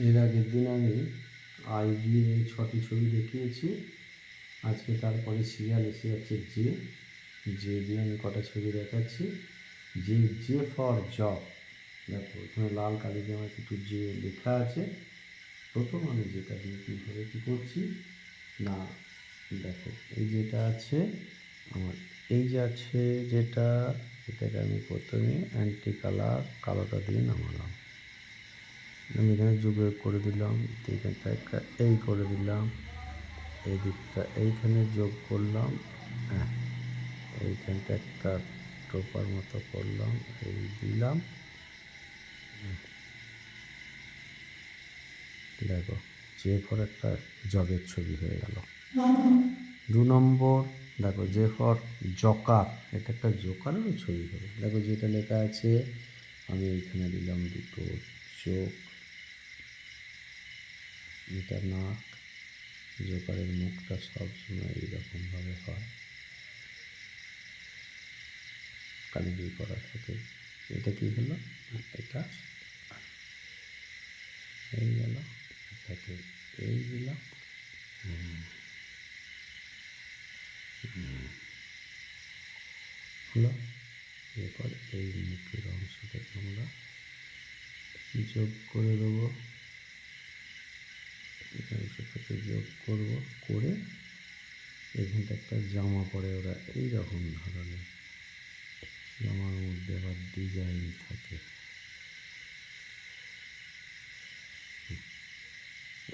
এর আগের দিন আমি আই দিয়ে ছটি ছবি দেখিয়েছি। আজকে তারপরে সিরিয়াল এসে যাচ্ছে যে যে দিয়ে আমি কটা ছবি দেখাচ্ছি। যে যে ফর জব দেখো, এখানে লাল কালি দিয়ে আমার কিছু যে লেখা আছে। প্রথম আমি যেটা দিয়ে কীভাবে কী করছি? না, দেখো, এই যেটা আছে, আমার এই যে আছে যেটা, এটাকে আমি প্রথমে অ্যান্টি কালার কালোটা দিয়ে নামালাম। আমি এখানে যোগ করে দিলাম, এইখানটা একটা এই করে দিলাম, এই দিকটা এইখানে যোগ করলাম হ্যাঁ এইখানটা একটা টোপার মতো করলাম, এই দিলাম হুম। দেখো, যে ফর একটা জগের ছবি হয়ে গেল দু নম্বর, দেখো, যে ফর জকার, এটা একটা জোকারেরও ছবি হবে দেখো, যেটা লেখা আছে, আমি এইখানে দিলাম দুটো চোখ এটা নাক, জোকারের মুখটা সবসময় এইরকমভাবে হয়। কালি দিয়ে করা থাকে। এটা কি হলো? এটা এই গেল এটাকে এই দিলাম। হলো, এরপর এই মুখের অংশটাকে আমরা যোগ করে দেবো। এই অংশটাকে যোগ করব, করে এখানটা একটা জামা পরে ওরা এই রকম ধরনের। জামার মধ্যে আবার ডিজাইন থাকে।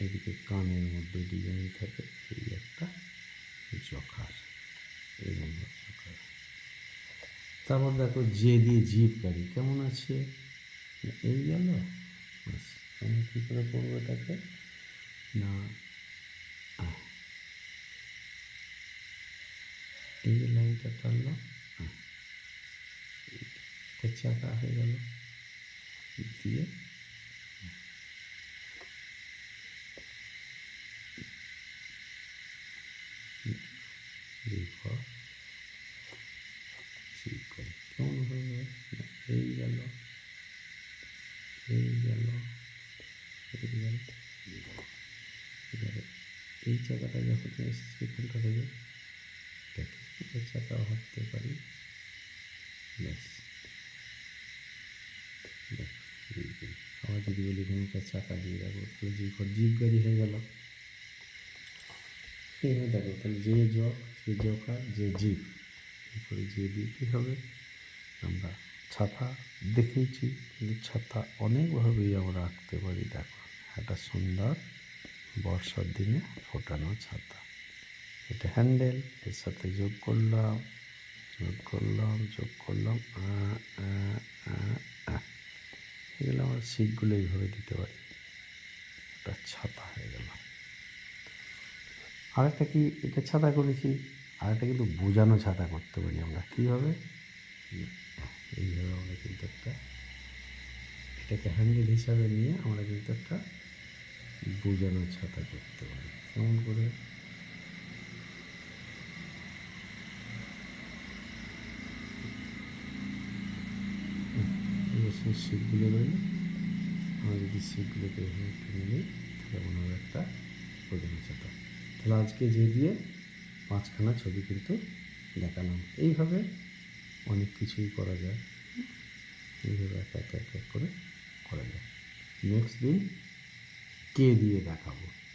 এদিকে কানের মধ্যে ডিজাইন থাকে, এই একটা জখার এই নম্বর জখার তারপর দেখো যে দিয়ে জিপ গাড়ি, কেমন আছে? এই গেল? আমি কী করে করব এটাকে? না আহ, এই আহ, এটা চাকা হয়ে গেল। দিয়ে ঠিক করে কেমন হয়ে এই গেল। এই গেল। এই চাকাটা যখন এসছে এখানটা থেকে দেখে চাকা ভাবতে পারি। ব্যাস। আবার যদি বলি এখানে একটা চাকা দিয়ে রাখব তাহলে যে ঘর জিপ গাড়ি হয়ে গেল। এইভাবে দেখো, তাহলে যে জক যে জকার যে জিপ এরপরে যে দিয়ে হবে। আমরা ছাতা দেখেইছি, কিন্তু ছাতা অনেকভাবেই আমরা আঁকতে পারি, দেখো। একটা সুন্দর বর্ষার দিনে ফোটানো ছাতা। এটা হ্যান্ডেল এর সাথে যোগ করলাম যোগ করলাম যোগ করলাম। এগুলো আমরা শিখগুলো এইভাবে দিতে পারি। একটা ছাতা হয়ে গেল। আরেকটা কি এটা ছাতা করেছি? আরেকটা কিন্তু বোঝানো ছাতা করতে পারি আমরা। কীভাবে? এইভাবে আমরা কিন্তু একটা এটাকে হ্যান্ডেল হিসাবে নিয়ে আমরা কিন্তু একটা বোঝানো ছাতা করতে পারি। কেমন করে এই যে সেই শিটগুলো রইল। আমরা যদি শিটগুলোকে এভাবে টেনে নিই, তাহলে ওনার একটা ছাতা। তাহলে আজকে যে দিয়ে পাঁচখানা ছবি কিন্তু দেখালাম। এইভাবে অনেক কিছুই করা যায়। এইভাবে এক এক এক করে করা যায়। নেক্সট দিন কে দিয়ে দেখাবো?